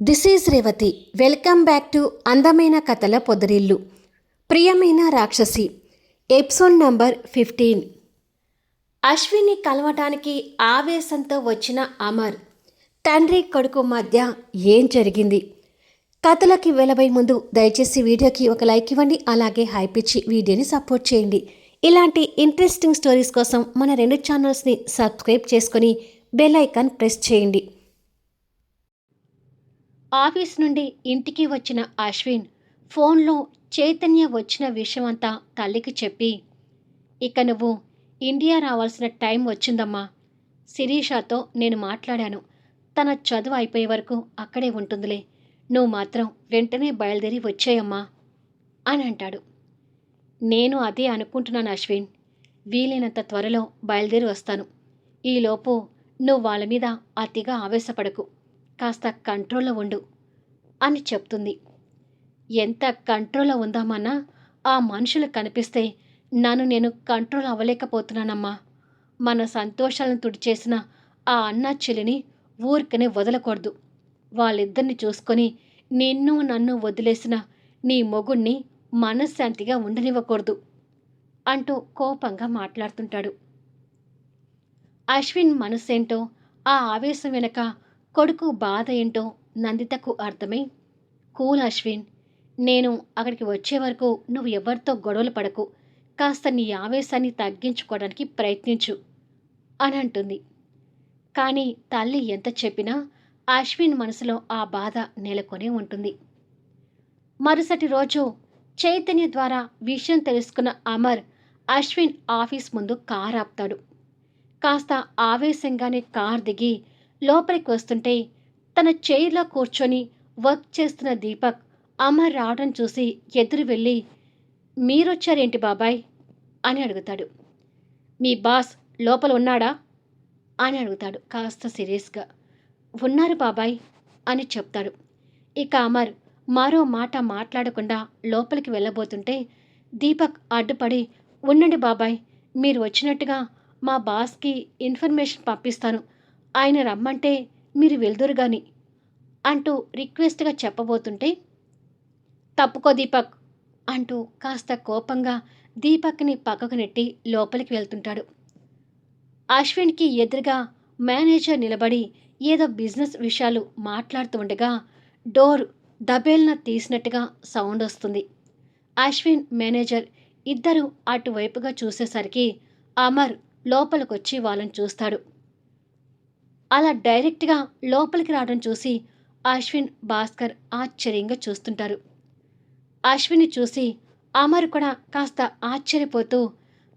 This is Revathi. Welcome back to అందమైన కథల పొదరిల్లు. ప్రియమైన రాక్షసి ఎపిసోడ్ నంబర్ ఫిఫ్టీన్. అశ్విని కలవటానికి ఆవేశంతో వచ్చిన అమర్ తండ్రి కొడుకు మధ్య ఏం జరిగింది? కథలకి వెలబై ముందు దయచేసి వీడియోకి ఒక లైక్ ఇవ్వండి అలాగే హైప్ ఇచ్చి వీడియోని సపోర్ట్ చేయండి. ఇలాంటి ఇంట్రెస్టింగ్ స్టోరీస్ కోసం మన రెండు ఛానల్స్ని సబ్స్క్రైబ్ చేసుకొని బెల్ ఐకాన్ ప్రెస్ చేయండి. ఆఫీస్ నుండి ఇంటికి వచ్చిన అశ్విన్ ఫోన్లో చైతన్య వచ్చిన విషయమంతా తల్లికి చెప్పి ఇక నువ్వు ఇండియా రావాల్సిన టైం వచ్చిందమ్మా. శిరీషాతో నేను మాట్లాడాను. తన చదువు అయిపోయే వరకు అక్కడే ఉంటుందిలే. నువ్వు మాత్రం వెంటనే బయలుదేరి వచ్చేయమ్మా అని అంటాడు. నేను అదే అనుకుంటున్నాను అశ్విన్. వీలైనంత త్వరలో బయలుదేరి వస్తాను. ఈలోపు నువ్వు వాళ్ళ మీద అతిగా ఆవేశపడకు. కాస్త కంట్రోల్లో ఉండు అని చెప్తుంది. ఎంత కంట్రోల్లో ఉందామన్నా ఆ మనుషులు కనిపిస్తే నన్ను నేను కంట్రోల్ అవ్వలేకపోతున్నానమ్మా. మన సంతోషాలను తుడిచేసిన ఆ అన్న చెల్లిని ఊరికనే వదలకూడదు. వాళ్ళిద్దరిని చూసుకొని నిన్ను నన్ను వదిలేసిన నీ మొగుణ్ణి మనశ్శాంతిగా ఉండనివ్వకూడదు అంటూ కోపంగా మాట్లాడుతుంటాడు. అశ్విన్ మనసేంటో ఆ ఆవేశం వెనక కొడుకు బాధ ఏంటో నందితకు అర్థమై కూల్ అశ్విన్ నేను అక్కడికి వచ్చే వరకు నువ్వు ఎవరితో గొడవలు పడకు. కాస్త నీ ఆవేశాన్ని తగ్గించుకోవడానికి ప్రయత్నించు అని అంటుంది. కానీ తల్లి ఎంత చెప్పినా అశ్విన్ మనసులో ఆ బాధ నెలకొనే ఉంటుంది. మరుసటి రోజు చైతన్య ద్వారా విషయం తెలుసుకున్న అమర్ అశ్విన్ ఆఫీస్ ముందు కార్ ఆపుతాడు. కాస్త ఆవేశంగానే కార్ దిగి లోపలికి వస్తుంటే తన చైర్లో కూర్చొని వర్క్ చేస్తున్న దీపక్ అమర్ రావడం చూసి ఎదురు వెళ్ళి మీరొచ్చారేంటి బాబాయ్? అని అడుగుతాడు. మీ బాస్ లోపల ఉన్నాడా? అని అడుగుతాడు కాస్త సీరియస్గా. ఉన్నారు బాబాయ్ అని చెప్తాడు. ఇక అమర్ మరో మాట మాట్లాడకుండా లోపలికి వెళ్ళబోతుంటే దీపక్ అడ్డుపడి ఉండండి బాబాయ్ మీరు వచ్చినట్టుగా మా బాస్కి ఇన్ఫర్మేషన్ పంపిస్తాను. ఆయన రమ్మంటే మీరు వెళ్దురు గాని అంటూ రిక్వెస్ట్గా చెప్పబోతుంటే తప్పుకో దీపక్ అంటూ కాస్త కోపంగా దీపక్ని పక్కకు నెట్టి లోపలికి వెళ్తుంటాడు. అశ్విన్కి ఎదురుగా మేనేజర్ నిలబడి ఏదో బిజినెస్ విషయాలు మాట్లాడుతూ ఉండగా డోర్ దబేల్న తీసినట్టుగా సౌండ్ వస్తుంది. అశ్విన్ మేనేజర్ ఇద్దరు అటువైపుగా చూసేసరికి అమర్ లోపలికొచ్చి వాళ్ళని చూస్తాడు. అలా డైరెక్ట్గా లోపలికి రావడం చూసి అశ్విన్ భాస్కర్ ఆశ్చర్యంగా చూస్తుంటారు. అశ్విని చూసి అమర్ కూడా కాస్త ఆశ్చర్యపోతూ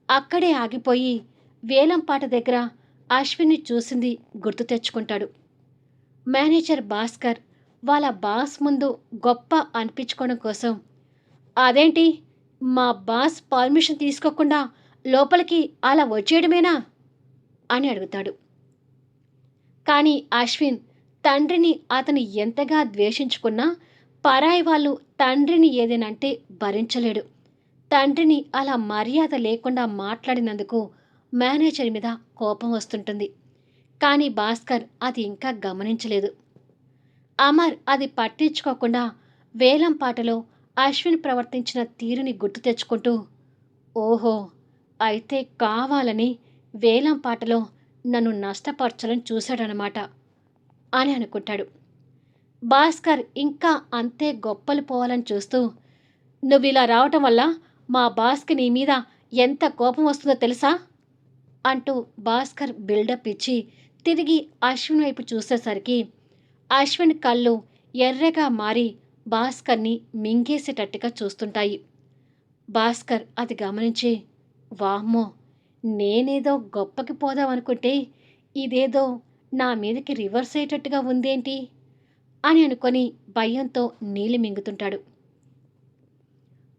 అక్కడే ఆగిపోయి వేలంపాట దగ్గర అశ్విని చూసింది గుర్తు తెచ్చుకుంటాడు. మేనేజర్ భాస్కర్ వాళ్ళ బాస్ ముందు గొప్ప అనిపించుకోవడం కోసం అదేంటి? మా బాస్ పర్మిషన్ తీసుకోకుండా లోపలికి అలా వచ్చేయడమేనా? అని అడుగుతాడు. కానీ అశ్విన్ తండ్రిని అతను ఎంతగా ద్వేషించుకున్నా పరాయి వాళ్ళు తండ్రిని ఏదేనంటే భరించలేడు. తండ్రిని అలా మర్యాద లేకుండా మాట్లాడినందుకు మేనేజర్ మీద కోపం వస్తుంటుంది. కానీ భాస్కర్ అది ఇంకా గమనించలేదు. అమర్ అది పట్టించుకోకుండా వేలం పాటలో అశ్విన్ ప్రవర్తించిన తీరుని గుర్తు తెచ్చుకుంటూ ఓహో అయితే కావాలని వేలం పాటలో నన్ను నష్టపరచాలని చూశాడనమాట అని అనుకుంటాడు. భాస్కర్ ఇంకా అంతే గొప్పలు పోవాలని చూస్తూ నువ్వు ఇలా రావటం వల్ల మా భాస్కర్ నీ మీద ఎంత కోపం వస్తుందో తెలుసా? అంటూ భాస్కర్ బిల్డప్ ఇచ్చి తిరిగి అశ్విన్ వైపు చూసేసరికి అశ్విన్ కళ్ళు ఎర్రగా మారి భాస్కర్ని మింగేసేటట్టుగా చూస్తుంటాయి. భాస్కర్ అది గమనించి వామ్మో నేనేదో గొప్పకి పోదాం అనుకుంటే ఇదేదో నా మీదకి రివర్స్ అయ్యేటట్టుగా ఉందేంటి? అని అనుకొని భయంతో నీళ్ళు మింగుతుంటాడు.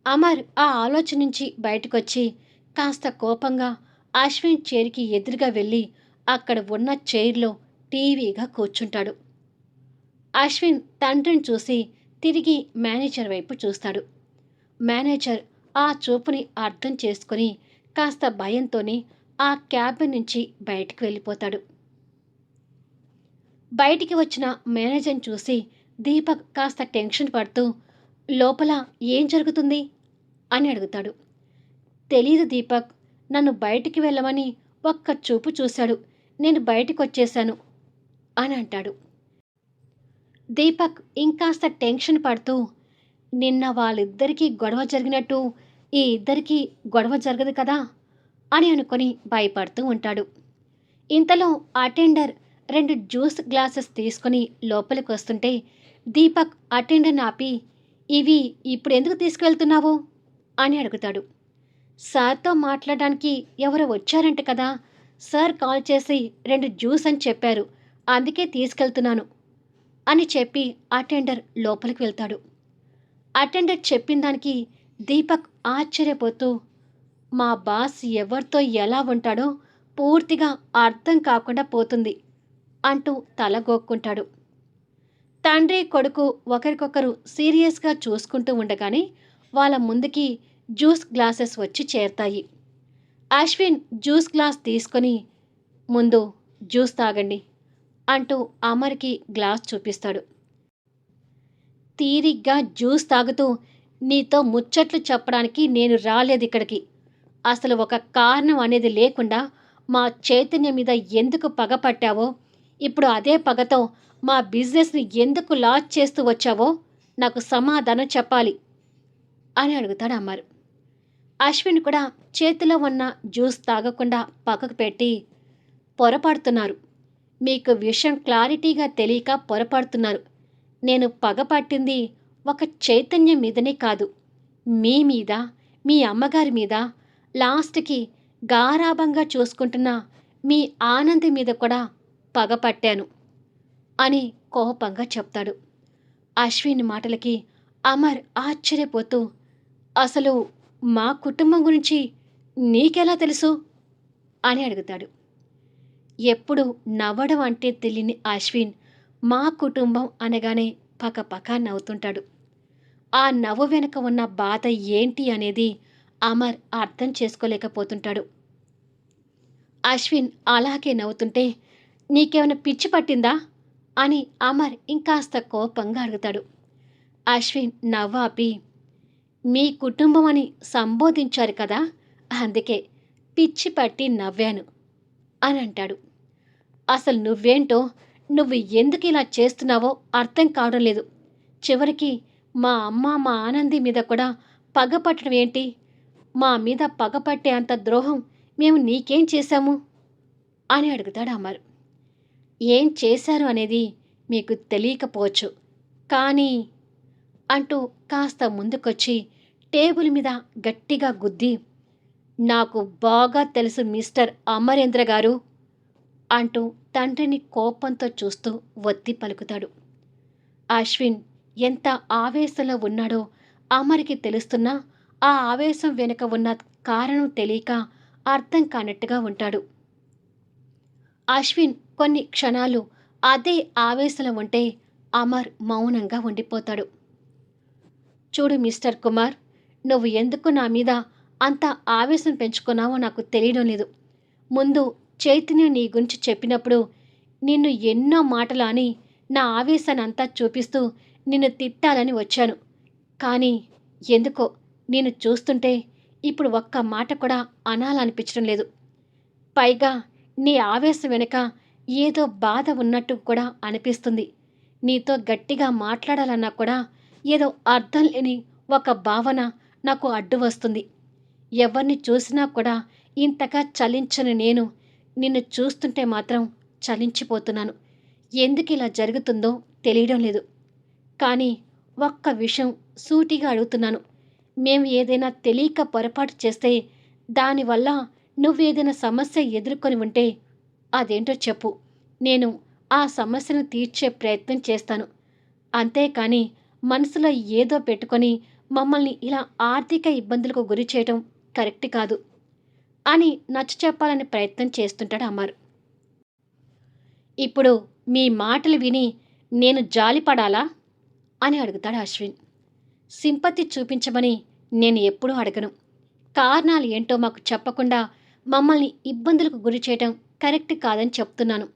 అమర్ ఆ ఆలోచన నుంచి బయటకొచ్చి కాస్త కోపంగా అశ్విన్ చైర్కి ఎదురుగా వెళ్ళి అక్కడ ఉన్న చైర్లో టీవీగా కూర్చుంటాడు. అశ్విన్ తండ్రిని చూసి తిరిగి మేనేజర్ వైపు చూస్తాడు. మేనేజర్ ఆ చూపుని అర్థం చేసుకొని కాస్త భయంతోనే ఆ క్యాబ్ నుంచి బయటికి వెళ్ళిపోతాడు. బయటికి వచ్చిన మేనేజర్ని చూసి దీపక్ కాస్త టెన్షన్ పడుతూ లోపల ఏం జరుగుతుంది? అని అడుగుతాడు. తెలీదు దీపక్ నన్ను బయటికి వెళ్ళమని ఒక్క చూపు చూశాడు. నేను బయటికి వచ్చేశాను అని అంటాడు. దీపక్ ఇంకాస్త టెన్షన్ పడుతూ నిన్న వాళ్ళిద్దరికీ గొడవ జరిగినట్టు ఈ ఇద్దరికీ గొడవ జరగదు కదా? అని అనుకొని భయపడుతూ ఉంటాడు. ఇంతలో అటెండర్ రెండు జ్యూస్ గ్లాసెస్ తీసుకుని లోపలికి వస్తుంటే దీపక్ అటెండర్ని ఆపి ఇవి ఇప్పుడు ఎందుకు తీసుకువెళ్తున్నావు అని అడుగుతాడు. సార్తో మాట్లాడడానికి ఎవరు వచ్చారంట కదా. సార్ కాల్ చేసి రెండు జ్యూస్ అని చెప్పారు. అందుకే తీసుకెళ్తున్నాను. అని చెప్పి అటెండర్ లోపలికి వెళ్తాడు. అటెండర్ చెప్పిన దానికి దీపక్ ఆశ్చర్యపోతూ మా బాస్ ఎవరితో ఎలా ఉంటాడో పూర్తిగా అర్థం కాకుండా పోతుంది అంటూ తలగోక్కుంటాడు తండ్రి కొడుకు ఒకరికొకరు సీరియస్గా చూసుకుంటూ ఉండగానే వాళ్ళ ముందుకి జ్యూస్ గ్లాసెస్ వచ్చి చేరతాయి. అశ్విన్ జ్యూస్ గ్లాస్ తీసుకొని ముందు జ్యూస్ తాగండి అంటూ అమర్కి గ్లాస్ చూపిస్తాడు. తీరిగ్గా జ్యూస్ తాగుతూ నీతో ముచ్చట్లు చెప్పడానికి నేను రాలేదు ఇక్కడికి. అసలు ఒక కారణం అనేది లేకుండా మా చైతన్య మీద ఎందుకు పగ పట్టావో ఇప్పుడు అదే పగతో మా బిజినెస్ని ఎందుకు లాస్ చేస్తూ వచ్చావో నాకు సమాధానం చెప్పాలి అని అడుగుతాడు అమ్మారు అశ్విన్ కూడా చేతిలో ఉన్న జ్యూస్ తాగకుండా పక్కకు పెట్టి పొరపడుతున్నారు. మీకు విషయం క్లారిటీగా తెలియక పొరపడుతున్నారు. నేను పగపట్టింది ఒక చైతన్యం మీదనే కాదు. మీ మీద మీ అమ్మగారి మీద లాస్ట్కి గారాభంగా చూసుకుంటున్న మీ ఆనంది మీద కూడా పగపట్టాను అని కోపంగా చెప్తాడు. అశ్విన్ మాటలకి అమర్ ఆశ్చర్యపోతూ అసలు మా కుటుంబం గురించి నీకెలా తెలుసు? అని అడుగుతాడు. ఎప్పుడు నవ్వడం అంటే తెలియని అశ్విన్ మా కుటుంబం అనగానే పక్కపక్క నవ్వుతుంటాడు. ఆ నవ్వు వెనుక ఉన్న బాధ ఏంటి అనేది అమర్ అర్థం చేసుకోలేకపోతుంటాడు. అశ్విన్ అలాగే నవ్వుతుంటే నీకేమైనా పిచ్చి పట్టిందా? అని అమర్ ఇంకాస్త కోపంగా అడుగుతాడు. అశ్విన్ నవ్వాపి మీ కుటుంబం అని సంబోధించారు కదా అందుకే పిచ్చి పట్టి నవ్వాను అని అంటాడు. అసలు నువ్వేంటో నువ్వు ఎందుకు ఇలా చేస్తున్నావో అర్థం కావడం లేదు. చివరికి మా అమ్మ మా ఆనంది మీద కూడా పగపట్టడం ఏంటి? మా మీద పగపట్టే అంత ద్రోహం మేము నీకేం చేశాము? అని అడుగుతాడు అమర్. ఏం చేశారు అనేది మీకు తెలియకపోవచ్చు. కానీ అంటూ కాస్త ముందుకొచ్చి టేబుల్ మీద గట్టిగా గుద్ది నాకు బాగా తెలుసు మిస్టర్ అమరేంద్ర గారు అంటూ తండ్రిని కోపంతో చూస్తూ ఒత్తి పలుకుతాడు. అశ్విన్ ఎంత ఆవేశంలో ఉన్నాడో అమరికి తెలుస్తున్నా ఆ ఆవేశం వెనుక ఉన్న కారణం తెలియక అర్థం కానట్టుగా ఉంటాడు. అశ్విన్ కొన్ని క్షణాలు అదే ఆవేశంలో ఉంటే అమర్ మౌనంగా ఉండిపోతాడు. చూడు మిస్టర్ కుమార్ నువ్వు ఎందుకు నా మీద అంత ఆవేశం పెంచుకున్నావో నాకు తెలియడం లేదు. ముందు చైతన్య నీ గురించి చెప్పినప్పుడు నిన్ను ఎన్నో మాటలు అని నా ఆవేశాన్ని అంతా చూపిస్తూ నిన్ను తిట్టాలని వచ్చాను. కానీ ఎందుకో నేను చూస్తుంటే ఇప్పుడు ఒక్క మాట కూడా అనాలనిపించడం లేదు. పైగా నీ ఆవేశం వెనుక ఏదో బాధ ఉన్నట్టు కూడా అనిపిస్తుంది. నీతో గట్టిగా మాట్లాడాలన్నా కూడా ఏదో అర్థం లేని ఒక భావన నాకు అడ్డు వస్తుంది. ఎవరిని చూసినా కూడా ఇంతగా చలించని నేను నిన్ను చూస్తుంటే మాత్రం చలించిపోతున్నాను. ఎందుకు ఇలా జరుగుతుందో తెలియడం లేదు. కానీ ఒక్క విషయం సూటిగా అడుగుతున్నాను. మేము ఏదైనా తెలియక పొరపాటు చేస్తే దానివల్ల నువ్వేదైనా సమస్య ఎదుర్కొని ఉంటే అదేంటో చెప్పు. నేను ఆ సమస్యను తీర్చే ప్రయత్నం చేస్తాను. అంతేకాని మనసులో ఏదో పెట్టుకొని మమ్మల్ని ఇలా ఆర్థిక ఇబ్బందులకు గురి చేయటం కరెక్ట్ కాదు అని నచ్చ చెప్పాలని ప్రయత్నం చేస్తుంటాడు అమర్. ఇప్పుడు మీ మాటలు విని నేను జాలిపడాలా? అని అడుగుతాడు అశ్విన్. సింపతి చూపించమని నేను ఎప్పుడూ అడగను. కారణాలు ఏంటో మాకు చెప్పకుండా మమ్మల్ని ఇబ్బందులకు గురి చేయటం కరెక్ట్ కాదని చెప్తున్నాను.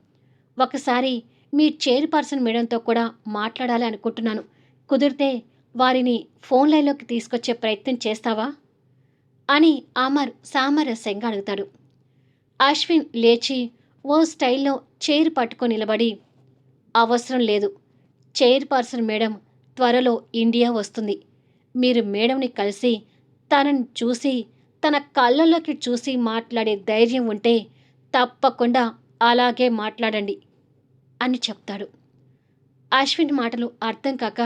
ఒకసారి మీ చైర్పర్సన్ మేడంతో కూడా మాట్లాడాలి అనుకుంటున్నాను. కుదిరితే వారిని ఫోన్ లైన్లోకి తీసుకొచ్చే ప్రయత్నం చేస్తావా? అని అమర్ సామరస్యంగా అడుగుతాడు. అశ్విన్ లేచి ఓ స్టైల్లో చైర్ పట్టుకొని నిలబడి అవసరం లేదు. చైర్పర్సన్ మేడం త్వరలో ఇండియా వస్తుంది. మీరు మేడంని కలిసి తనని చూసి తన కళ్ళలోకి చూసి మాట్లాడే ధైర్యం ఉంటే తప్పకుండా అలాగే మాట్లాడండి అని చెప్తాడు. అశ్విన్ మాటలు అర్థం కాక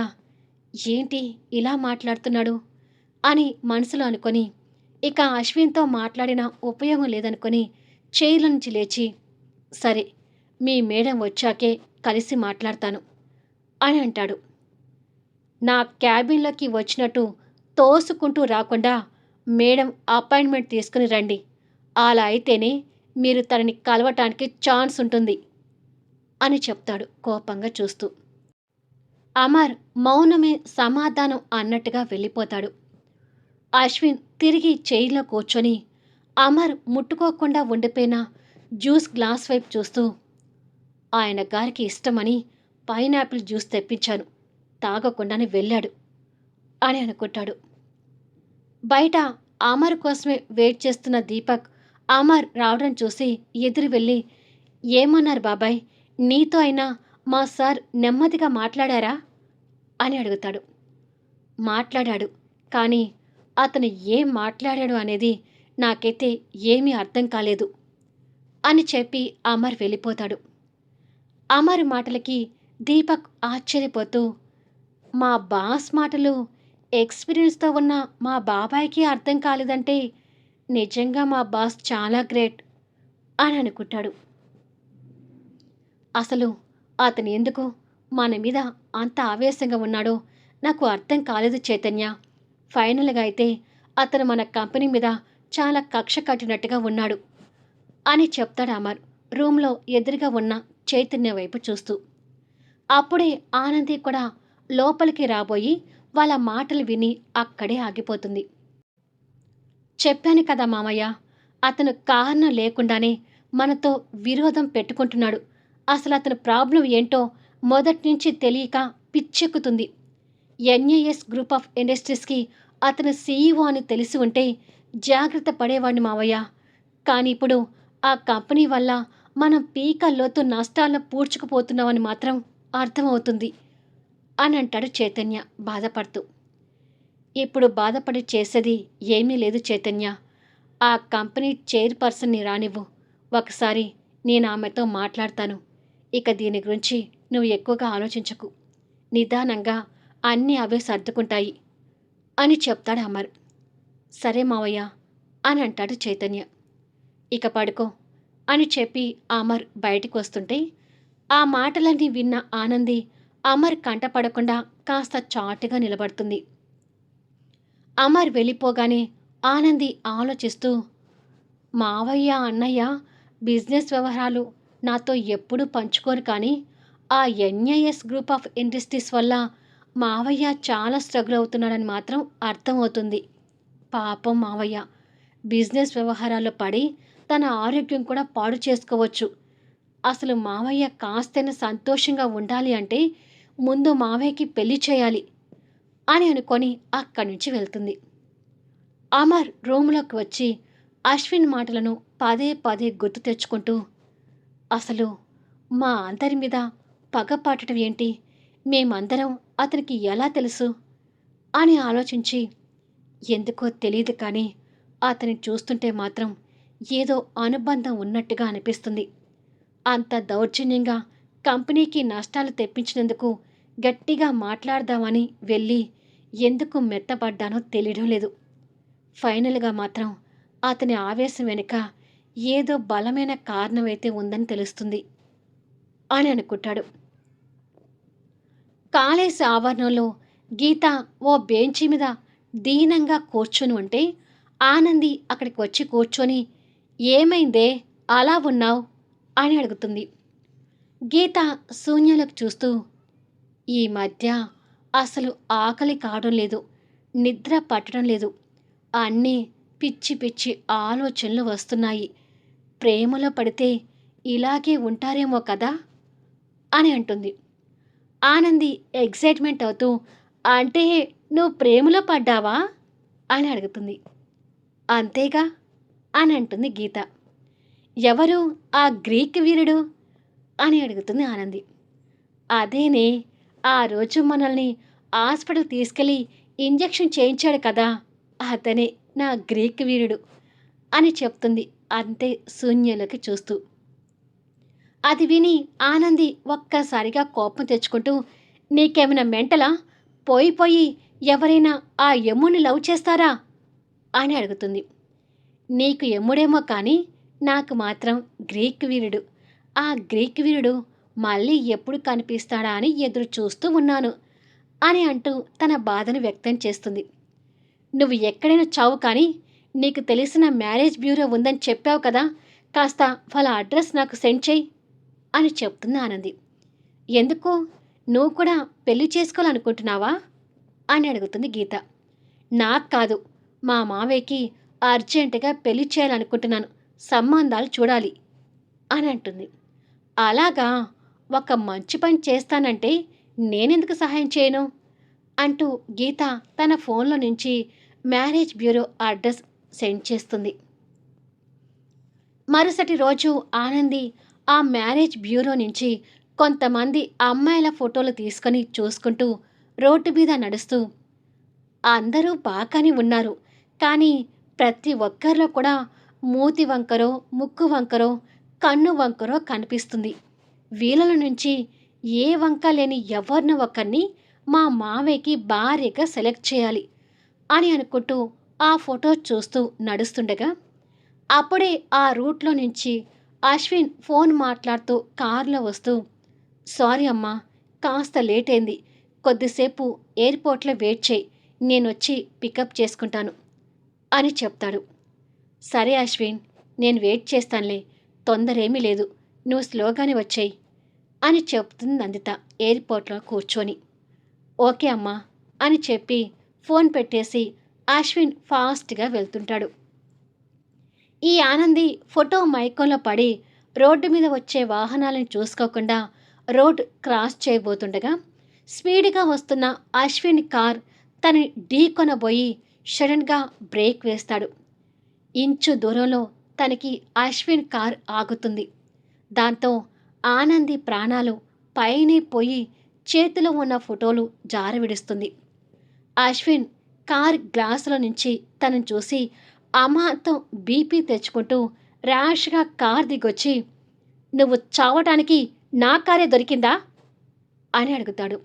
ఏంటి ఇలా మాట్లాడుతున్నాడు? అని మనసులో అనుకొని ఇక అశ్విన్తో మాట్లాడిన ఉపయోగం లేదనుకొని చైర్ల నుంచి లేచి సరే మీ మేడం వచ్చాకే కలిసి మాట్లాడతాను అని అంటాడు. నా క్యాబిన్లోకి వచ్చినట్టు తోసుకుంటూ రాకుండా మేడం అపాయింట్మెంట్ తీసుకుని రండి. అలా అయితేనే మీరు తనని కలవటానికి ఛాన్స్ ఉంటుంది అని చెప్తాడు కోపంగా చూస్తూ. అమర్ మౌనమే సమాధానం అన్నట్టుగా వెళ్ళిపోతాడు. అశ్విన్ తిరిగి చైర్లో కూర్చొని అమర్ ముట్టుకోకుండా ఉండిపోయిన జ్యూస్ గ్లాస్ వైపు చూస్తూ ఆయన గారికి ఇష్టమని పైనాపిల్ జ్యూస్ తెప్పించాను. తాగకుండానే వెళ్ళాడు అని అనుకుంటాడు. బయట అమర్ కోసమే వెయిట్ చేస్తున్న దీపక్ అమర్ రావడం చూసి ఎదురు వెళ్ళి ఏమన్నారు బాబాయ్? నీతో అయినా మా సార్ నెమ్మదిగా మాట్లాడారా? అని అడుగుతాడు. మాట్లాడాడు కానీ అతను ఏం మాట్లాడాడు అనేది నాకైతే ఏమీ అర్థం కాలేదు అని చెప్పి అమర్ వెళ్ళిపోతాడు. అమర్ మాటలకి దీపక్ ఆశ్చర్యపోతూ మా బాస్ మాటలు ఎక్స్పీరియన్స్తో ఉన్న మా బాబాయ్కి అర్థం కాలేదంటే నిజంగా మా బాస్ చాలా గ్రేట్ అని అనుకుంటాడు. అసలు అతను ఎందుకు మన మీద అంత ఆవేశంగా ఉన్నాడో నాకు అర్థం కాలేదు చైతన్య. ఫైనల్గా అయితే అతను మన కంపెనీ మీద చాలా కక్ష కట్టినట్టుగా ఉన్నాడు అని చెప్తాడు అమర్ రూమ్లో ఎదురుగా ఉన్న చైతన్య వైపు చూస్తూ. అప్పుడే ఆనంది కూడా లోపలికి రాబోయి వాళ్ళ మాటలు విని అక్కడే ఆగిపోతుంది. చెప్పాను కదా మామయ్య అతను కారణం లేకుండానే మనతో విరోధం పెట్టుకుంటున్నాడు. అసలు అతని ప్రాబ్లం ఏంటో మొదటి నుంచి తెలియక పిచ్చెక్కుతుంది. N A S group of ఇండస్ట్రీస్కి అతను సీఈఓ అని తెలిసి ఉంటే జాగ్రత్త పడేవాడిని మావయ్య కానీ ఇప్పుడు ఆ కంపెనీ వల్ల మనం పీక లోతు నష్టాలను పూడ్చుకుపోతున్నామని మాత్రం అర్థమవుతుంది. అని అంటాడు చైతన్య బాధపడుతూ. ఇప్పుడు బాధపడి చేసేది ఏమీ లేదు చైతన్య. ఆ కంపెనీ చైర్పర్సన్ని రానివ్వు. ఒకసారి నేను ఆమెతో మాట్లాడతాను. ఇక దీని గురించి నువ్వు ఎక్కువగా ఆలోచించకు. నిదానంగా అన్నీ అవే సర్దుకుంటాయి అని చెప్తాడు అమర్. సరే మావయ్య అని అంటాడు చైతన్య. ఇక పడుకో అని చెప్పి అమర్ బయటికి వస్తుంటే ఆ మాటలన్నీ విన్న ఆనంది అమర్ కంటపడకుండా కాస్త చాటుగా నిలబడుతుంది. అమర్ వెళ్ళిపోగానే ఆనంది ఆలోచిస్తూ మావయ్య అన్నయ్య బిజినెస్ వ్యవహారాలు నాతో ఎప్పుడూ పంచుకోరు కానీ ఆ ఎన్ఐఎస్ గ్రూప్ ఆఫ్ ఇండస్ట్రీస్ వల్ల మావయ్య చాలా స్ట్రగుల్ అవుతున్నాడని మాత్రం అర్థమవుతుంది. పాపం మావయ్య బిజినెస్ వ్యవహారాల్లో పడి తన ఆరోగ్యం కూడా పాడు చేసుకోవచ్చు. అసలు మావయ్య కాస్తైనా సంతోషంగా ఉండాలి అంటే ముందు మావయ్యకి పెళ్ళి చేయాలి అని అనుకొని అక్కడి నుంచి వెళ్తుంది. అమర్ రూమ్లోకి వచ్చి అశ్విన్ మాటలను పదే పదే గుర్తు తెచ్చుకుంటూ అసలు మా అందరి మీద పగ పట్టడం ఏంటి? మేమందరం అతనికి ఎలా తెలుసు? అని ఆలోచించి ఎందుకో తెలియదు కానీ అతని చూస్తుంటే మాత్రం ఏదో అనుబంధం ఉన్నట్టుగా అనిపిస్తుంది. అంత దౌర్జన్యంగా కంపెనీకి నష్టాలు తెప్పించినందుకు గట్టిగా మాట్లాడదామని వెళ్ళి ఎందుకు మెత్తపడ్డానో తెలియడం లేదు. ఫైనల్గా మాత్రం అతని ఆవేశం వెనుక ఏదో బలమైన కారణమైతే ఉందని తెలుస్తుంది అని అనుకుంటాడు. కాలేజ్ ఆవరణలో గీత ఓ బెంచి మీద దీనంగా కూర్చొని ఉంటే ఆనంది అక్కడికి వచ్చి కూర్చొని ఏమైందే? అలా ఉన్నావు? అని అడుగుతుంది. గీత శూన్యలకు చూస్తూ ఈ మధ్య అసలు ఆకలి కావడం లేదు నిద్ర పట్టడం లేదు. అన్నీ పిచ్చి పిచ్చి ఆలోచనలు వస్తున్నాయి. ప్రేమలో పడితే ఇలాగే ఉంటారేమో కదా? అని అంటుంది. ఆనంది ఎగ్జైట్మెంట్ అవుతూ అంటే నువ్వు ప్రేమలో పడ్డావా? అని అడుగుతుంది. అంతేగా? అని అంటుంది గీత. ఎవరు ఆ గ్రీక్ వీరుడు? అని అడుగుతుంది ఆనంది. అదేనే ఆ రోజు మనల్ని హాస్పిటల్ తీసుకెళ్ళి ఇంజెక్షన్ చేయించాడు కదా అతనే నా గ్రీక్ వీరుడు అని చెప్తుంది అంతే శూన్యలోకి చూస్తూ. అది విని ఆనంది ఒక్కసారిగా కోపం తెచ్చుకుంటూ నీకేమైనా మెంటలా? పోయి పోయి ఎవరైనా ఆ యమ్ముని లవ్ చేస్తారా? అని అడుగుతుంది. నీకు ఎమ్ముడేమో కానీ నాకు మాత్రం గ్రీక్ వీరుడు. ఆ గ్రీక్ వీరుడు మళ్ళీ ఎప్పుడు కనిపిస్తాడా అని ఎదురు చూస్తూ ఉన్నాను అని అంటూ తన బాధను వ్యక్తం చేస్తుంది. నువ్వు ఎక్కడైనా చావు కానీ నీకు తెలిసిన మ్యారేజ్ బ్యూరో ఉందని చెప్పావు కదా కాస్త వాళ్ళ అడ్రస్ నాకు సెండ్ చేయి అని చెప్తుంది ఆనంది. ఎందుకు? నువ్వు కూడా పెళ్ళి చేసుకోవాలనుకుంటున్నావా? అని అడుగుతుంది గీత. నాకు కాదు. మా మావయ్యకి అర్జెంటుగా పెళ్ళి చేయాలనుకుంటున్నాను. సంబంధాలు చూడాలి అని అంటుంది. అలాగా? ఒక మంచి పని చేస్తానంటే నేనెందుకు సహాయం చేయను? అంటూ గీత తన ఫోన్లో నుంచి మ్యారేజ్ బ్యూరో అడ్రస్ సెండ్ చేస్తుంది. మరుసటి రోజు ఆనంది ఆ మ్యారేజ్ బ్యూరో నుంచి కొంతమంది అమ్మాయిల ఫోటోలు తీసుకొని చూసుకుంటూ రోడ్డు మీద నడుస్తూ అందరూ బాగానే ఉన్నారు. కానీ ప్రతి ఒక్కరిలో కూడా మూతి వంకరో ముక్కు వంకరో కన్ను వంకరో కనిపిస్తుంది. వీళ్ళ నుంచి ఏ వంక లేని ఎవరిని ఒకరిని మా మావయ్యకి భార్యగా సెలెక్ట్ చేయాలి అని అనుకుంటూ ఆ ఫోటో చూస్తూ నడుస్తుండగా అప్పుడే ఆ రూట్లో నుంచి అశ్విన్ ఫోన్ మాట్లాడుతూ కారులో వస్తూ సారీ అమ్మా కాస్త లేట్ అయింది. కొద్దిసేపు ఎయిర్పోర్ట్లో వెయిట్ చేయి. నేను వచ్చి పికప్ చేసుకుంటాను అని చెప్తాడు. సరే అశ్విన్ నేను వెయిట్ చేస్తానులే. తొందరేమీ లేదు. నువ్వు స్లోగానే వచ్చాయి. అని చెప్తుంది నందిత ఎయిర్పోర్ట్లో కూర్చొని. ఓకే అమ్మా అని చెప్పి ఫోన్ పెట్టేసి అశ్విన్ ఫాస్ట్గా వెళ్తుంటాడు. ఈ ఆనంది ఫోటో మైకంలో పడి రోడ్డు మీద వచ్చే వాహనాలను చూసుకోకుండా రోడ్ క్రాస్ చేయబోతుండగా స్పీడ్గా వస్తున్న అశ్విన్ కార్ తనని ఢీకొనబోయి సడన్గా బ్రేక్ వేస్తాడు. ఇంచు దూరంలో తనకి అశ్విన్ కార్ ఆగుతుంది. దాంతో ఆనంది ప్రాణాలు పైనే పోయి చేతిలో ఉన్న ఫోటోలు జారవిడుస్తుంది అశ్విన్ కార్ గ్లాసులో నుంచి తనను చూసి అమాంతం బీపీ తెచ్చుకుంటూ ర్యాష్గా కార్ దిగొచ్చి నువ్వు చావటానికి నా కారే దొరికిందా? అని అడుగుతాడు.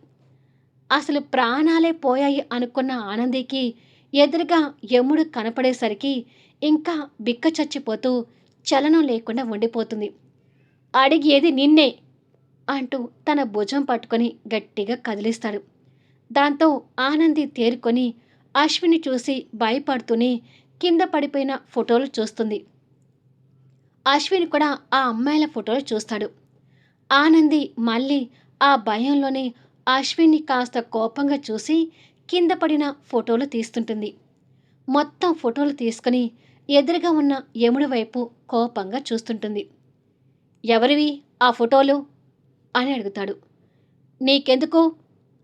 అసలు ప్రాణాలే పోయాయి అనుకున్న ఆనందికి ఎదురుగా యముడు కనపడేసరికి ఇంకా బిక్క చచ్చిపోతూ చలనం లేకుండా ఉండిపోతుంది. అడిగేది నిన్నే అంటూ తన భుజం పట్టుకొని గట్టిగా కదిలిస్తాడు. దాంతో ఆనంది తేరుకొని అశ్విని చూసి భయపడుతూనే కింద పడిపోయిన ఫోటోలు చూస్తుంది. అశ్విని కూడా ఆ అమ్మాయిల ఫోటోలు చూస్తాడు. ఆనంది మళ్ళీ ఆ భయంలోనే అశ్విన్ని కాస్త కోపంగా చూసి కింద పడిన ఫోటోలు తీస్తుంటుంది. మొత్తం ఫోటోలు తీసుకుని ఎదురుగా ఉన్న యముడి వైపు కోపంగా చూస్తుంటుంది. ఎవరివి? ఆ ఫోటోలు? అని అడుగుతాడు. నీకెందుకు?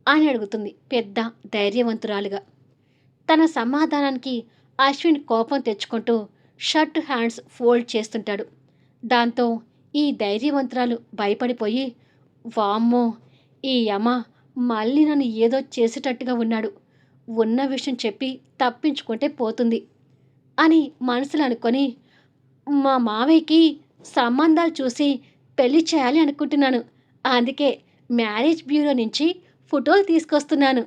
అని అడుగుతుంది పెద్ద ధైర్యవంతురాలుగా. తన సమాధానానికి అశ్విన్ కోపం తెచ్చుకుంటూ షర్ట్ హ్యాండ్స్ ఫోల్డ్ చేస్తుంటాడు. దాంతో ఈ ధైర్యవంతురాలు భయపడిపోయి వామ్మో ఈ యమ మళ్ళీ నన్ను ఏదో చేసేటట్టుగా ఉన్నాడు. ఉన్న విషయం చెప్పి తప్పించుకుంటే పోతుంది అని మనసులో అనుకొని మా మావయ్యకి సంబంధాలు చూసి పెళ్ళి చేయాలి అనుకుంటున్నాను. అందుకే మ్యారేజ్ బ్యూరో నుంచి ఫోటోలు తీసుకొస్తున్నాను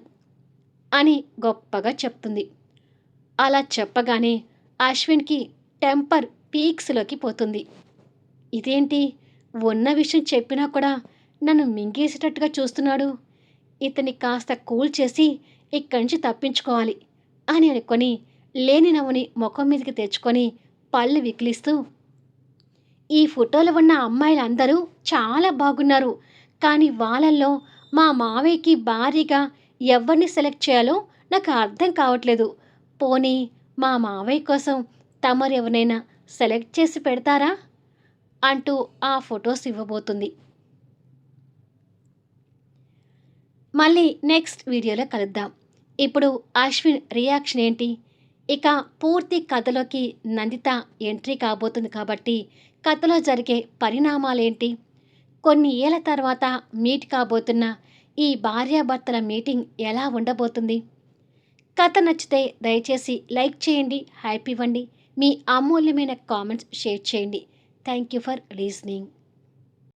అని గొప్పగా చెప్తుంది. అలా చెప్పగానే అశ్విన్కి టెంపర్ పీక్స్లోకి పోతుంది. ఇదేంటి? ఉన్న విషయం చెప్పినా కూడా నన్ను మింగేసేటట్టుగా చూస్తున్నాడు. ఇతని కాస్త కూల్ చేసి ఇక్కడి నుంచి తప్పించుకోవాలి అని అనుకొని లేని నవ్వుని ముఖం మీదకి తెచ్చుకొని పళ్ళు వికిలిస్తూ ఈ ఫోటోలో ఉన్న అమ్మాయిలందరూ చాలా బాగున్నారు. కానీ వాళ్ళల్లో మా మావయ్యకి భారీగా ఎవరిని సెలెక్ట్ చేయాలో నాకు అర్థం కావట్లేదు. పోనీ మా మావయ్య కోసం తమరు ఎవరైనా సెలెక్ట్ చేసి పెడతారా? అంటూ ఆ ఫొటోస్ ఇవ్వబోతుంది. మళ్ళీ నెక్స్ట్ వీడియోలో కలుద్దాం. ఇప్పుడు అశ్విన్ రియాక్షన్ ఏంటి? ఇక పూర్తి కథలోకి నందిత ఎంట్రీ కాబోతుంది కాబట్టి కథలో జరిగే పరిణామాలేంటి? కొన్ని ఏళ్ళ తర్వాత మీట్ కాబోతున్న ఈ భార్యాభర్తల మీటింగ్ ఎలా ఉండబోతుంది? కథ నచ్చితే దయచేసి లైక్ చేయండి హ్యాపీ ఇవ్వండి. మీ అమూల్యమైన కామెంట్స్ షేర్ చేయండి. Thank you for listening.